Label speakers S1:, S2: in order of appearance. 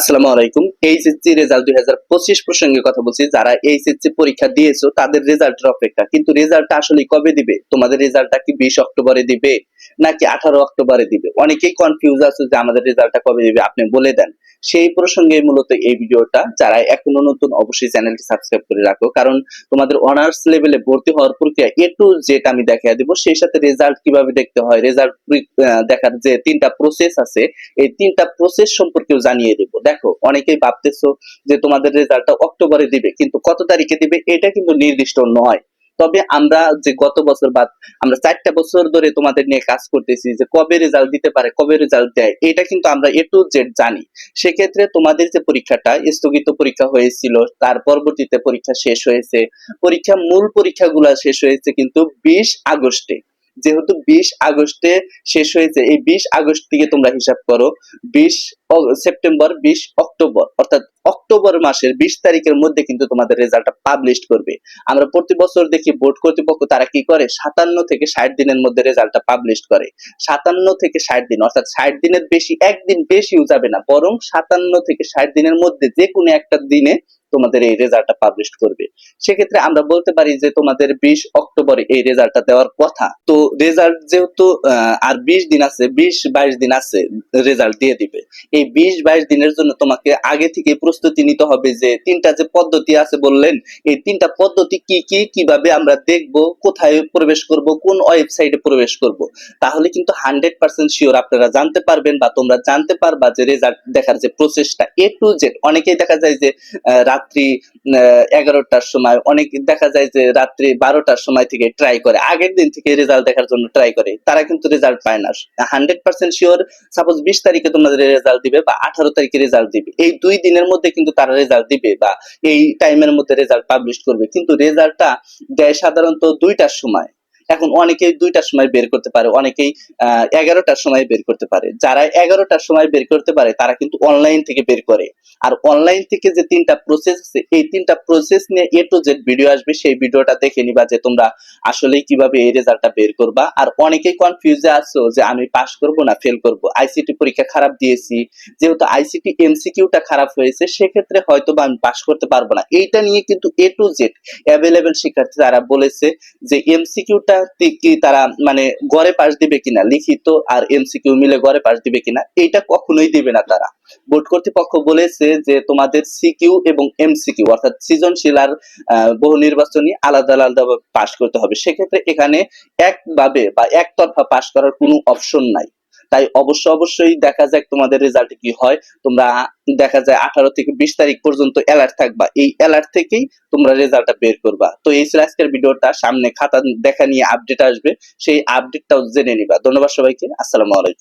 S1: আসসালামু আলাইকুম। HSC result দুই হাজার পঁচিশ প্রসঙ্গে কথা বলছি। যারা এইচএসসি পরীক্ষা দিয়েছ, তাদের রেজাল্টের অপেক্ষা। কিন্তু রেজাল্টটা আসলে কবে দিবে? তোমাদের রেজাল্টটা কি বিশ অক্টোবরে দিবে, নাকি আঠারো অক্টোবরে দিবে? অনেকেই কনফিউজ আছে যে আমাদের রেজাল্টটা কবে দিবে, আপনি বলে দেন। সেই প্রসঙ্গে মূলত এই ভিডিওটা, যারা এখনও নতুন, অবশ্যই চ্যানেলটি সাবস্ক্রাইব করে রাখো। কারণ তোমাদের অনার্স লেভেলে ভর্তি হওয়ার প্রক্রিয়া এ টু জেড আমি দেখিয়ে দিব। সেই সাথে রেজাল্ট কীভাবে দেখতে হয় রেজাল্ট দেখার যে তিনটা প্রসেস আছে, এই তিনটা প্রসেস সম্পর্কেও জানিয়ে দেব। দেখো, অনেকেই ভাবতেছো যে তোমাদের রেজাল্টটা অক্টোবরে দিবে, কিন্তু কত তারিখে দিবে এটা কিন্তু নির্দিষ্ট নয়। তবে আমরা যে গত বছর বাদ আমরা চারটা বছর ধরে তোমাদের নিয়ে কাজ করতেছি যে কবে রেজাল্ট দিতে পারে, কবে রেজাল্ট দেয়, এটা কিন্তু আমরা এ টু জেড জানি। সেক্ষেত্রে তোমাদের যে পরীক্ষাটা, স্থগিত পরীক্ষা হয়েছিল, তার পরবর্তীতে পরীক্ষা শেষ হয়েছে। পরীক্ষা, মূল পরীক্ষাগুলো শেষ হয়েছে কিন্তু বিশ আগস্টে। যেহেতু বিশ আগস্টে শেষ হয়েছে, এই বিশ আগস্ট থেকে তোমরা হিসাব করো, বিশ সেপ্টেম্বর বিশ অক্টোবর, অর্থাৎ অক্টোবর মাসের বিশ তারিখের মধ্যে কিন্তু তোমাদের রেজাল্টটা পাবলিশ করবে। আমরা প্রতি বছর দেখি বোর্ড কর্তৃপক্ষ তারা কি করে? সাতান্ন থেকে ষাট দিনের মধ্যে রেজাল্টটা পাবলিশ করে। সাতান্ন থেকে ষাট দিন, অর্থাৎ ষাট দিনের বেশি, একদিন বেশিও যাবে না, বরং সাতান্ন থেকে ষাট দিনের মধ্যে যে কোনো একটা দিনে তোমাদের এই রেজাল্টটা পাবলিশ করবে। সেক্ষেত্রে আমরা বলতে পারি যে তোমাদের বিশ অক্টোবরে এই রেজাল্টটা দেওয়ার কথা। তো রেজাল্ট যেহেতু আর বিশ দিন আছে, বিশ বাইশ দিন আছে রেজাল্ট দিয়ে দিবে। এই বিশ বাইশ দিনের জন্য তোমাকে আগে থেকে প্রস্তুতি নিতে হবে যে তিনটা যে পদ্ধতি আছে বললেন, এই তিনটা পদ্ধতি কি কি, কীভাবে আমরা দেখব, কোথায় প্রবেশ করব, কোন ওয়েবসাইটে প্রবেশ করব, তাহলে কিন্তু হান্ড্রেড পার্সেন্ট শিওর আপনারা জানতে পারবেন বা তোমরা জানতে পারবা যে রেজাল্ট দেখার যে প্রসেসটা এ টু জেড। অনেকেই দেখা যায় যে রাত্রি এগারোটার সময়, অনেক দেখা যায় যে রাত্রি বারোটার সময় থেকে ট্রাই করে, আগের দিন থেকে রেজাল্ট দেখার জন্য ট্রাই করে, তারা কিন্তু রেজাল্ট পায় না। হান্ড্রেড পার্সেন্ট শিওর সাপোজ বিশ তারিখে তোমাদের রেজাল্ট দিবে বা আঠারো তারিখে রেজাল্ট দিবে। এই দুই দিনের মধ্যে কিন্তু তারা রেজাল্ট দিবে বা এই টাইমের মধ্যে রেজাল্ট পাবলিশ করবে। কিন্তু রেজাল্টটা দেয় সাধারণত দুইটার সময়। এখন অনেকেই দুইটার সময় বের করতে পারে, অনেকেই এগারোটার সময় বের করতে পারে। যারা এগারোটার সময় বের করতে পারে, তারা কিন্তু অনলাইন থেকে বের করে। আর অনলাইন থেকে যে তিনটা প্রসেস আছে, এই তিনটা প্রসেস নিয়ে এ টু জেড ভিডিও আসবে, সেই ভিডিওটা দেখে নিবা যে তোমরা আসলে কীভাবে এই রেজাল্টটা বের করবা। আর অনেকেই কনফিউজে আছো যে আমি পাস করব না ফেল করব। আইসিটি পরীক্ষা খারাপ দিয়েছি, যেহেতু আইসিটি এমসিকিউটা খারাপ হয়েছে, সেক্ষেত্রে হয়তো বা আমি পাস করতে পারব না। এইটা নিয়ে কিন্তু এ টু জেড অ্যাভেলেবেল শিক্ষার্থী তারা বলেছে যে এমসিকিউটা কি তারা মানে গড়ে পাশ দিবে কিনা, লিখিত আর এমসিকিউ মিলে গড়ে পাশ দিবে কিনা কখনোই দিবে না তারা। বোর্ড কর্তৃপক্ষ বলেছে যে তোমাদের সিকিউ এবং এমসিকিউ অর্থাৎ সৃজনশীল আর বহু নির্বাচনী আলাদা আলাদা পাশ করতে হবে। সেক্ষেত্রে এখানে একভাবে বা একতরফা পাশ করার কোনো অপশন নাই। তাই অবশ্য অবশ্যই দেখা যাক তোমাদের রেজাল্ট কি হয়। তোমরা দেখা যায় আঠারো থেকে বিশ তারিখ পর্যন্ত অ্যালার্ট থাকবা। এই অ্যালার্ট থেকেই তোমরা রেজাল্টটা বের করবা। তো এই ছিল আজকের ভিডিওটা। সামনে খাতা দেখা নিয়ে আপডেট আসবে। সেই আপডেটটাও জেনে নিবা। ধন্যবাদ সবাইকে। আসসালামু আলাইকুম।